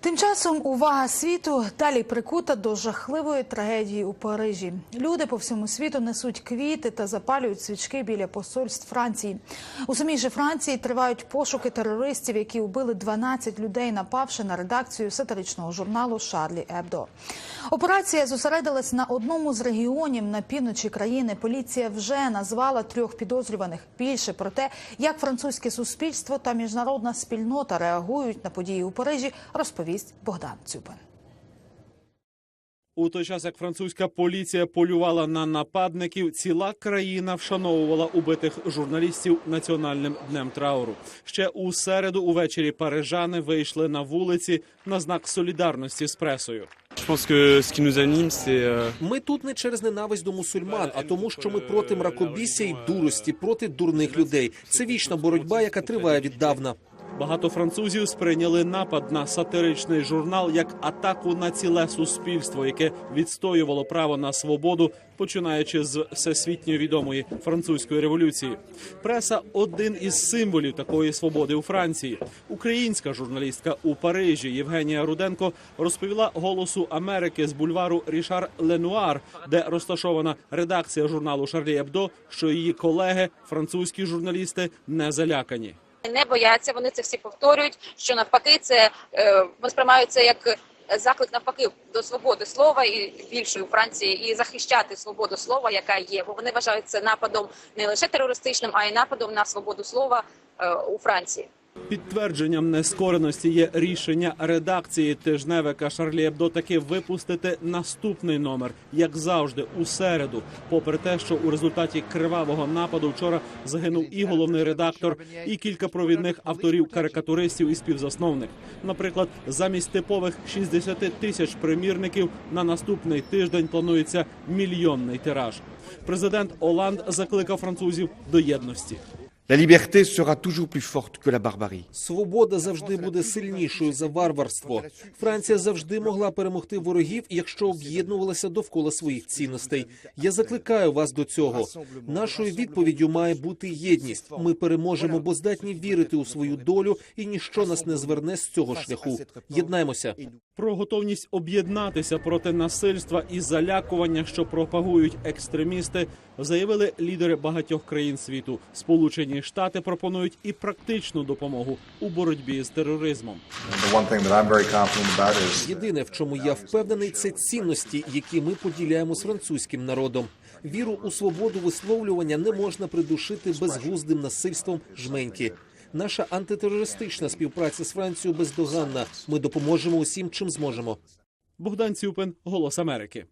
Тим часом увага світу далі прикута до жахливої трагедії у Парижі. Люди по всьому світу несуть квіти та запалюють свічки біля посольств Франції. У самій же Франції тривають пошуки терористів, які убили 12 людей, напавши на редакцію сатиричного журналу Шарлі Ебдо. Операція зосередилась на одному з регіонів на півночі країни. Поліція вже назвала трьох підозрюваних. Більше про те, як французьке суспільство та міжнародна спільнота реагують на події у Парижі, розповість Богдан Цюпин. У той час, як французька поліція полювала на нападників, ціла країна вшановувала убитих журналістів національним днем трауру. Ще у середу увечері парижани вийшли на вулиці на знак солідарності з пресою. Euh, Ми тут не через ненависть до мусульман, а тому, що ми проти мракобісся і дурості, проти дурних людей. Це вічна боротьба, яка триває віддавна. Багато французів сприйняли напад на сатиричний журнал як атаку на ціле суспільство, яке відстоювало право на свободу, починаючи з всесвітньо відомої французької революції. Преса один із символів такої свободи у Франції. Українська журналістка у Парижі Євгенія Руденко розповіла голосу Америки з бульвару Рішар Ленуар, де розташована редакція журналу Шарлі Ебдо, що її колеги, французькі журналісти, не залякані. Не бояться. Вони це всі повторюють. Що навпаки, це е, вони сприймають це як заклик навпаки до свободи слова і більшої у Франції, і захищати свободу слова, яка є. Бо вони вважають це нападом не лише терористичним, а й нападом на свободу слова е, у Франції. Підтвердженням нескореності є рішення редакції тижневика Шарлі Ебдо таки випустити наступний номер, як завжди, у середу. Попри те, що у результаті кривавого нападу вчора загинув і головний редактор, і кілька провідних авторів, карикатуристів і співзасновник. Наприклад, замість типових 60 тисяч примірників на наступний тиждень планується мільйонний тираж. Президент Оланд закликав французів до єдності. La liberté sera toujours plus forte que la barbarie. Свобода завжди буде сильнішою за варварство. Франція завжди могла перемогти ворогів, якщо об'єднувалася довкола своїх цінностей. Я закликаю вас до цього. Нашою відповіддю має бути єдність. Ми переможемо, бо здатні вірити у свою долю, і ніщо нас не зверне з цього шляху. Єднаймося. Про готовність об'єднатися проти насильства і залякування, що пропагують екстремісти, заявили лідери багатьох країн світу. Сполучені Штати пропонують і практичну допомогу у боротьбі з тероризмом. Єдине, в чому я впевнений, це цінності, які ми поділяємо з французьким народом. Віру у свободу висловлювання не можна придушити безглуздим насильством жменьки. Наша антитерористична співпраця з Францією бездоганна. Ми допоможемо усім, чим зможемо. Богдан Цюпин, Голос Америки.